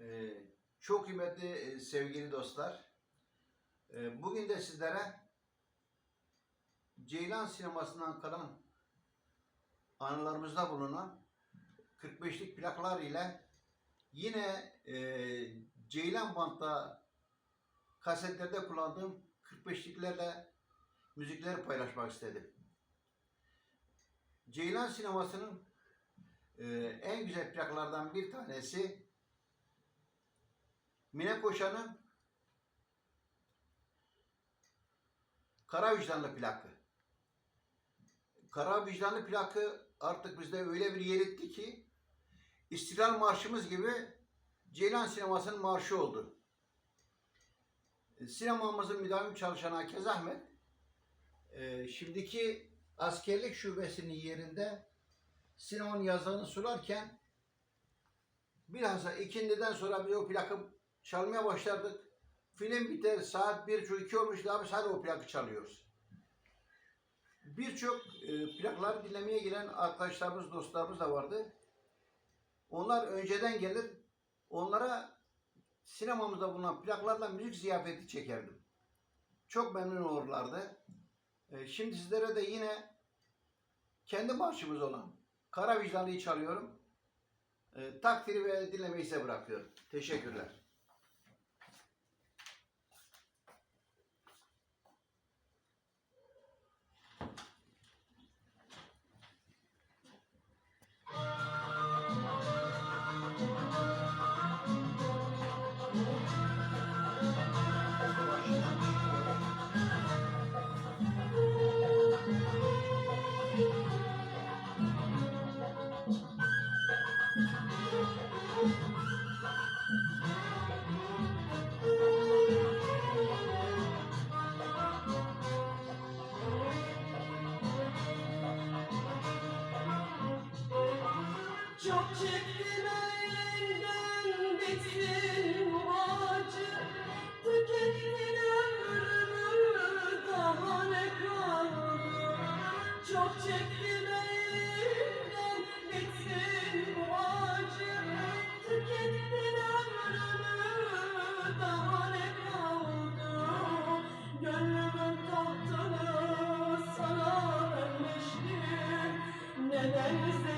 Ee, çok kıymetli e, sevgili dostlar. Ee, bugün de sizlere Ceylan sinemasından kalan anılarımızda bulunan 45'lik plaklar ile yine e, Ceylan bantta kasetlerde kullandığım 45'liklerle müzikleri paylaşmak istedim. Ceylan sinemasının e, en güzel plaklardan bir tanesi Mine Koşan'ın Kara Vicdanlı plakı. Kara Vicdanlı plakı artık bizde öyle bir yer etti ki İstiklal Marşımız gibi Ceylan Sineması'nın marşı oldu. Sinemamızın müdavim çalışan Akez Ahmet e, şimdiki askerlik şubesinin yerinde sinemanın yazarını sularken bilhassa ikindiden sonra biz o plakı çalmaya başladık. Film biter saat 1.30-2 olmuş daha biz hala o plakı çalıyoruz. Birçok e, plakları dinlemeye gelen arkadaşlarımız, dostlarımız da vardı. Onlar önceden gelir, onlara sinemamızda bulunan plaklarla müzik ziyafeti çekerdim. Çok memnun olurlardı. E, şimdi sizlere de yine kendi marşımız olan Kara Vicdanlı'yı çalıyorum. E, takdiri ve dinlemeyi size bırakıyorum. Teşekkürler. Çok çektim elinden bittin bu acı. Tükettin ömrümü daha ne kaldı? Çok çektim elinden bittin bu acı. Tükettin ömrümü daha ne kaldı? Gönlümün tahtını sana vermiştim. Neden